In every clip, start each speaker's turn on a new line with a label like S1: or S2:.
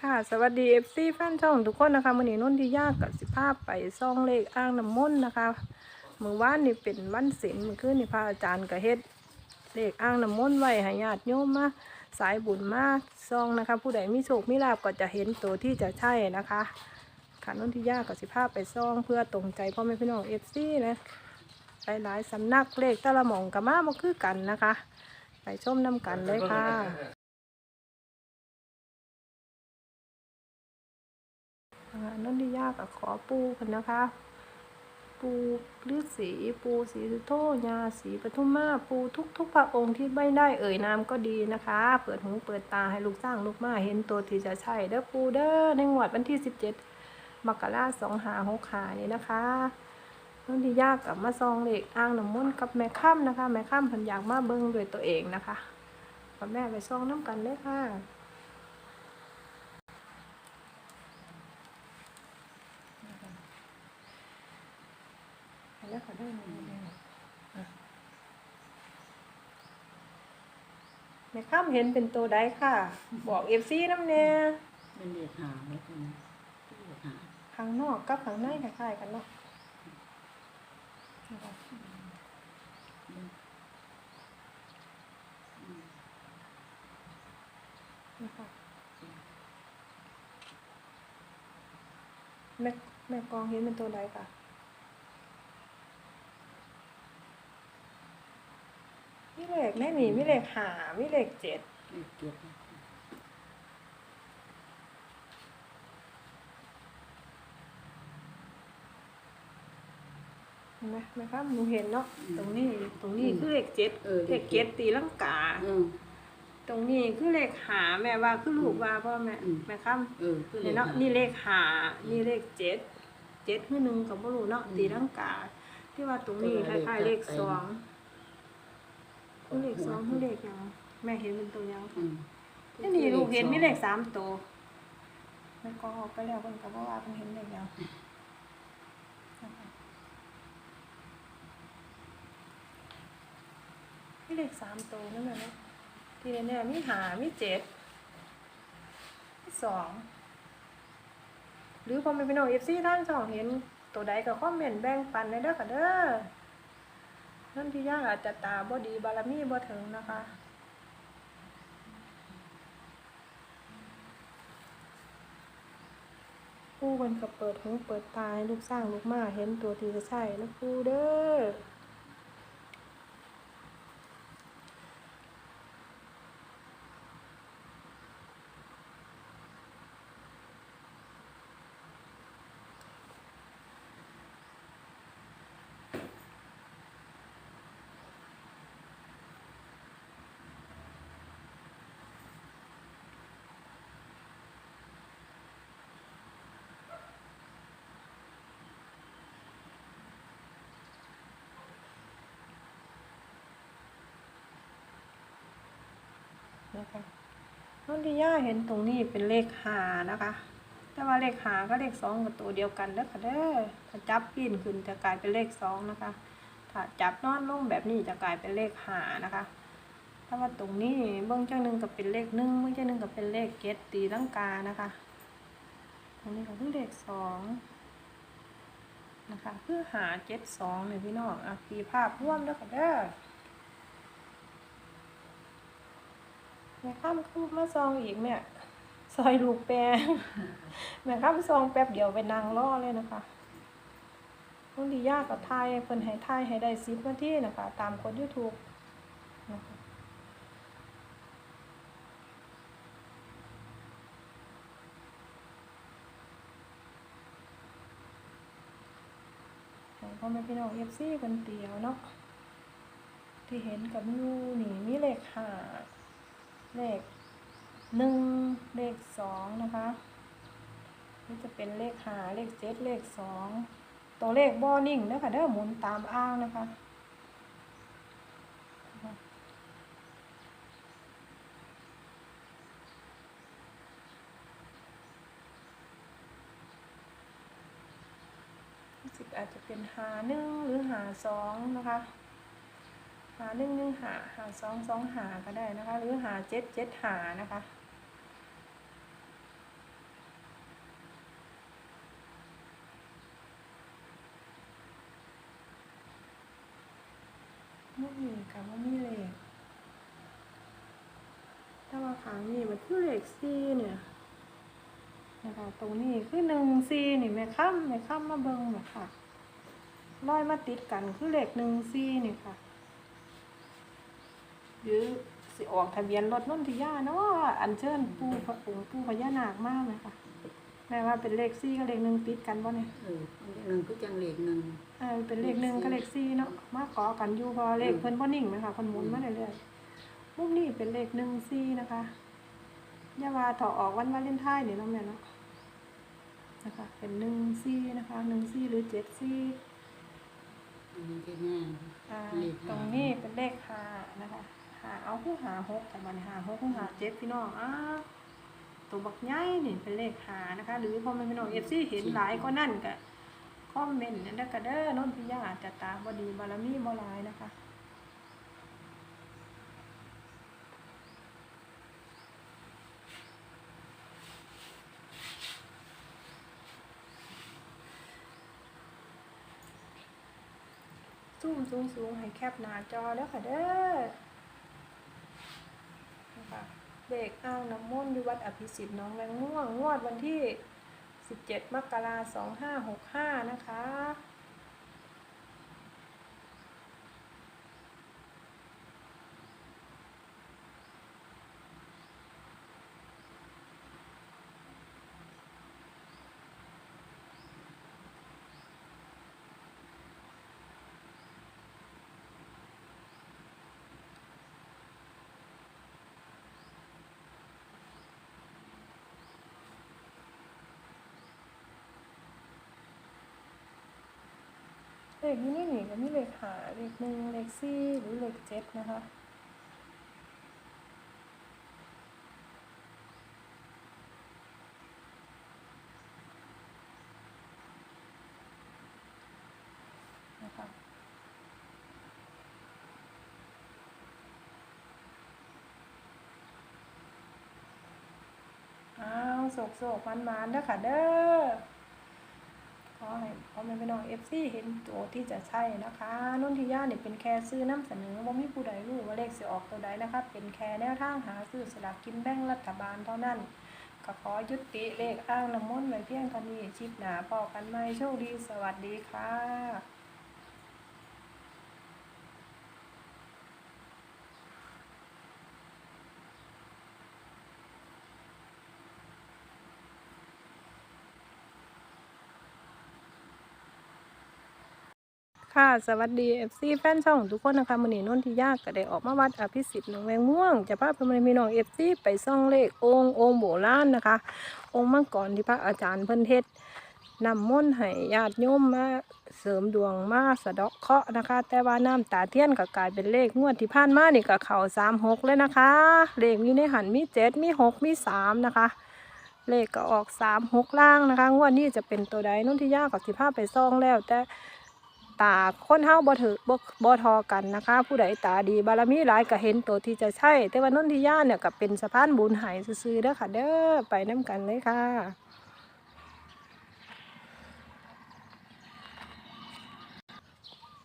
S1: ค่ะสวัสดีเอฟซีแฟนช่องทุกคนนะคะมื่อนี้นุ่นที่ยากกับสิภาพไปซ่องเลขอ้างน้ำมนต์นะคะมือวานนี่เป็นวันศีลเมื่อคืนนี่พระอาจารย์ก็เฮ็ดเลขอ้างน้ำมนต์ไว้ให้ญาติโยมมาสายบุญมาซองนะคะ ผู้ใดมีโชคมีลาบก็จะเห็นตัวที่จะใช่นะคะค่ะนุ่นที่ยากกับสิภาพไปซ่องเพื่อตรงใจพ่อแม่พี่น้องเอฟซีนะหลายๆสำนักเลขต่ละหมองกับมาบ่คือกันนะคะ ไปชมน้ำกันเลยค่ะ อ่านันทิยากับขอปูกันนะคะ ปูฤาษีปูสีสุโธญาสีปทุมมาปูทุกทุกพระองค์ที่ไม่ได้เอ่ยนามก็ดีนะคะ เปิดหูเปิดตาให้ลูกสร้างลูกมาเห็นตัวที่จะใช่เด้อปูเด้อในงวดวันที่สิบเจ็ดมกราสองหาหกหานี่นะคะนันทิยากับมาซองเหล็กอ่างน้ำมนต์กับแม่ข้ามนะคะ แม่ข้ามเพันอยากมาเบิ้งด้วยตัวเองนะคะกับแม่ไปซองน้ำกันเลยค่ะ แล้วเขาได้มาแล้วอะแม่ข้ามเห็นเป็นตัวใดค่ะ บอกเอฟซีน้ำเนี่ย
S2: เป็นเด็กหาไว้คนนี้เด็กหา
S1: ข้างนอกกับข้างในคล้ายๆกันเนาะนะคะแม่แม่กองเห็นเป็นตัวใดค่ะ วิเลขไม่มีวิเลขหาวิเลขเจ็ด
S2: เด็กเก็บนะ
S1: เห็นไหมแม่ครับหนูเห็นเนาะตรงนี้ตรงนี้คือเลขเจ็ด
S2: เออ
S1: เลขเจ็ดตีลังกา
S2: เออ
S1: ตรงนี้คือเลขหาแม่ว่าคือลูกว่าพ่อแม่
S2: อืม
S1: แม่ครับ
S2: เออคือ
S1: เห็นเนาะนี่เลขหานี่เลขเจ็ดเจ็ดคือหนึ่งกับบ่รู้เนาะตีลังกาที่ว่าตรงนี้คล้ายๆเลขสองคือ เลขสองคือเลขหยังแม่เห็นเป็นตัวหยัง
S2: อืม
S1: นี่นี่ลูกเห็นมีเลขสามตัวแม่ก็ออกไปแล้วเพิ่นก็บ่ว่าเพิ่นเห็นเลขหยังนะคะมีเลขสามตัวนั่นแหละเนาะที่แน่ๆมีหามีเจ็ดมีสอง หรือพอแม่พี่น้อง FC ท่านสองเห็นตัวใดก็คอมเมนต์แบ่งปันในเด้อค่ะเด้อ นั่นที่ยากอาจจะตาบ่ดีบารมีบ่ถึงนะคะผู้มันก็เปิดหูเปิดตาให้ลูกสร้างลูกมาเห็นตัวที่จะใช่แล้วผู้เด้อ นะคะน้องดิย่าเห็นตรงนี้เป็นเลขหานะคะ แต่ว่าเลขหาก็เลขสองกับตัวเดียวกันเด้อค่ะเด้อถ้าจับปีนขึ้นจะกลายเป็นเลขสองนะคะ ถ้าจับนอนลงแบบนี้จะกลายเป็นเลขหานะคะถ้าว่าตรงนี้เบื้องเจังหนึ่งก็เป็นเลขหนึ่งเบื้องเจังหนึ่งก็เป็นเลขเกตตีลังกานะคะ ตรงนี้ก็คือเลขสองนะคะคือหาเจ็ดสองเลยพี่น้องอะปีภาพร่วมแล้วค่ะเด้ แม่ข้ามคือมาซองอีกแม่ยซอยลูกแปรแม่ข้ามซองแป๊บเดียวไปนางล่อเลยนะคะนุ่นดียากกับไทยเพิ่นให้ไทยให้ได้สิบนาที่นะคะ ตามกดยูทูบนะคะให้พ่อแม่พี่น้องเอฟซีเพิ่นเตียวเนาะที่เห็นกับยูนี่มีเลขหา เลขหนึ่งเลขสองนะคะนี่จะเป็นเลขห้าเลขเจ็ดเลขสองตัวเลขบอนิ่งนะคะเด้อหมุนตามอ้างนะคะสึกอาจจะเป็นหาหนึ่งหรือหาสองนะคะาหนึ่งหนึ่งหาหาสองสองหาก็ได้นะคะ หรือหาเจ็ดเจ็ดหานะคะไม่มีกับว่ามีเลขถ้าว่าขางนี่มันคือเลขซีเนี่ยนะคะตรงนี้คือหนึ่งซีนี่แม่ค้ำแม่ค้ำมาเบิ้งนะค่ะร้อยมาติดกันคือเลขหนึ่งซีนี่ค่ะ หรือสิออกทะเบียนรถนนทิยาเนาะอันเชิญปูพระองค์ปูพญานาคมากเลยค่ะแม่ว่าเป็นเลขสี่กับเลขหนึ่งติดกันบ่เนี่ย
S2: เออหนึ่งก็จังเลขหนึ่ง
S1: เออเป็นเลขหนึ่งกับเลขสี่เนาะมาขอกันอยู่เพอเลขเพิ่นบ่นิ่งไหมคะเพิ่นหมุนมาเรื่อยๆมุมนี้เป็นเลขหนึ่งสี่นะคะอย่าว่าถอออกวันวาเลนไทน์นี่เนาะแม่เนาะนะคะเป็นหนึ่งสี่นะคะหนึ่งสี่หรือเจ็ดสี่
S2: อันนี้ก็แน่
S1: อ่า
S2: เลขห้า
S1: ตรงนี้เป็นเลขห้านะคะ หาเอาผู้หาหกแต่มันหาหกผู้หาเจ็ดพี่น้องอ้าตัวบักใหญ่นี่เป็นเลขหานะคะ หรือพอแมันพี่น้องเอฟซีเห็นหลายก็นั่นก็คอมเมนต์นั่นก็เด้อนนพิยาจจะตาบดีบารมีบ่หลายนะคะซูมสูงสูงให้แคบหน้าจอแล้วค่ะเด้อ เด็กอ้างน้ำมนต์อยู่วัดอภิสิทธิ์น้องแรงม่วง งวดวันที่ 17 มกราคม2565 นะคะ เลขนี้นี่นี่ก็มีเลขหาเลขหนึ่งเลขสี่หรือเลขเจ็ดนะคะนะคะอ้าวโศกโศกมันมันๆเด้อค่ะเด้อ ขอให้พ่อแม่พี่น้องเอฟซีเห็นตัวที่จะใช่นะคะนุ่นทิยาเนี่ยเป็นแค่ซื้อน้ำเสนอว่ามีผู้ใดรู้ว่าเลขเสียออกตัวใดนะคะเป็นแค่แนวทางหาซื้อสลากกินแบ่งรัฐบาลเท่านั้นก็ขอยุติเลขอ้างน้ำมนต์ไว้เพียงเท่านี้ชิปหนาพอกันไหมโชคดีสวัสดีค่ะ ค่ะสวัสดี FC แฟนช่องทุกคนนะคะมือนีนนทิยากก็ได้ออกมาวัดอภิสิทธิ์หนองแวงม่วง จะพาพื่อนพี่น้อง FC ไปซ่องเลของค์องค์โบราณนะคะ องค์มังกรที่พระอาจารย์เพิ่นเทศนำมนต์ให้ญาติโยมมาเสริมดวงมาสะเดาะเคราะห์นะคะ แต่ว่าน้ำตาเทียนก็กลายเป็นเลขงวดที่ผ่านมานี่ก็เข่าสามหกเลยนะคะ เลขมีในหันมีเจ็ดมีหกมีสามนะคะเลขก็ออกสามหกล่างนะคะ งวดนี้จะเป็นตัวใดนุ่นทิยากับสิพาไปซ่องแล้วแต่ ตาคนเฮาบ่ถือบ่บ่ทอกันนะคะ ผู้ใดตาดีบารมีหลายก็เห็นตัวที่จะใช่แต่ว่านนทิยาเนี่ยก็เป็นสะพานบุญใหายซื่อๆเด้อค่ะ เด้อไปน้กันเลยค่ะ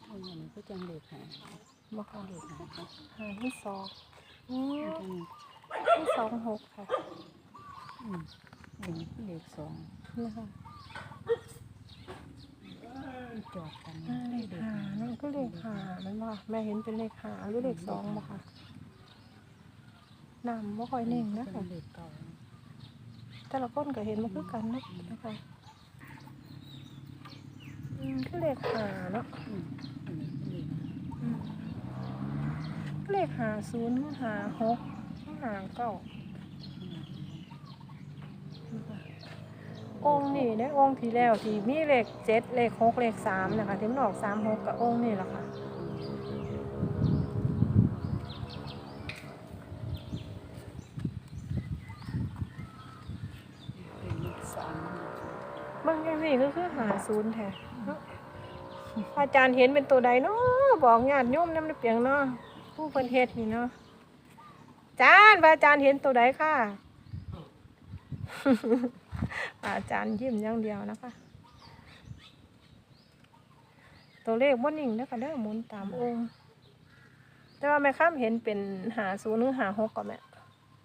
S2: อันนี้ก็จังเลขหา
S1: บ่ค่ะ
S2: เลขหาค่ะ
S1: หาที่สองอืม
S2: อืม
S1: ที่สองหกค่ะ
S2: อืมอันนี้เลขสอง
S1: นี่ค่ะ
S2: จอดกัน
S1: อ่าเลขหานั่นก็เลขหามันว่าแม่เห็นเป็นเลขหาหรือเลขสองบ่ค่ะนำบ่ค่อยเน่งนะ
S2: เป็
S1: คะ
S2: เลขเก่า
S1: แต่ละคนก็เห็นมาคือกันเนาะนะคะอืมคือเลขหาเนาะ
S2: อืมอันนี้เป็นเลขหา
S1: อืมเลขหาศูนย์หาหกหาเก้า
S2: อืม
S1: องค์นี่ได้องค์ที่แล้วที่มีเลขเจ็ดเลขหกเลขสามนะคะที่มันออกสามหกกับองค์นี่แหละค่ะ
S2: สอง
S1: บางอย่างนี่ก็คือหาศูนย์แท้เนอาจารย์เห็นเป็นตัวใดเนาะบอกญาติโยมน้ำในเปียงเนาะผู้เพิ่นเฮ็ดนี่เนาะอาจารย์อาจารย์เห็นตัวใดค่ะ อาจารย์ยิ้มอย่างเดียวนะคะ ตัวเลขบ่นิ่งนะคะเด้อหมุนตามองค์ แต่ว่าแม่ข้ามเห็นเป็นหาศูนย์หรือหาหกก็แม่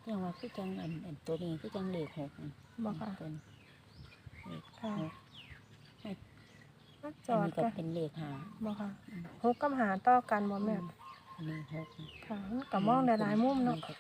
S2: จังว่าคือจังอันอันตัวนี้คือจังเลขหกนี่
S1: บ่ค่ะ
S2: ตัวนี้เลข
S1: ค่ะ
S2: หก
S1: มาจ
S2: อัน
S1: อด
S2: นี้ก็
S1: กัน
S2: เป็นเลขหา
S1: บ่ค่ะหกกับหาต่อกันบ่แม่
S2: อันนี้หก
S1: ค่ะก็มองได้หลายมุมเนาะ
S2: อัก็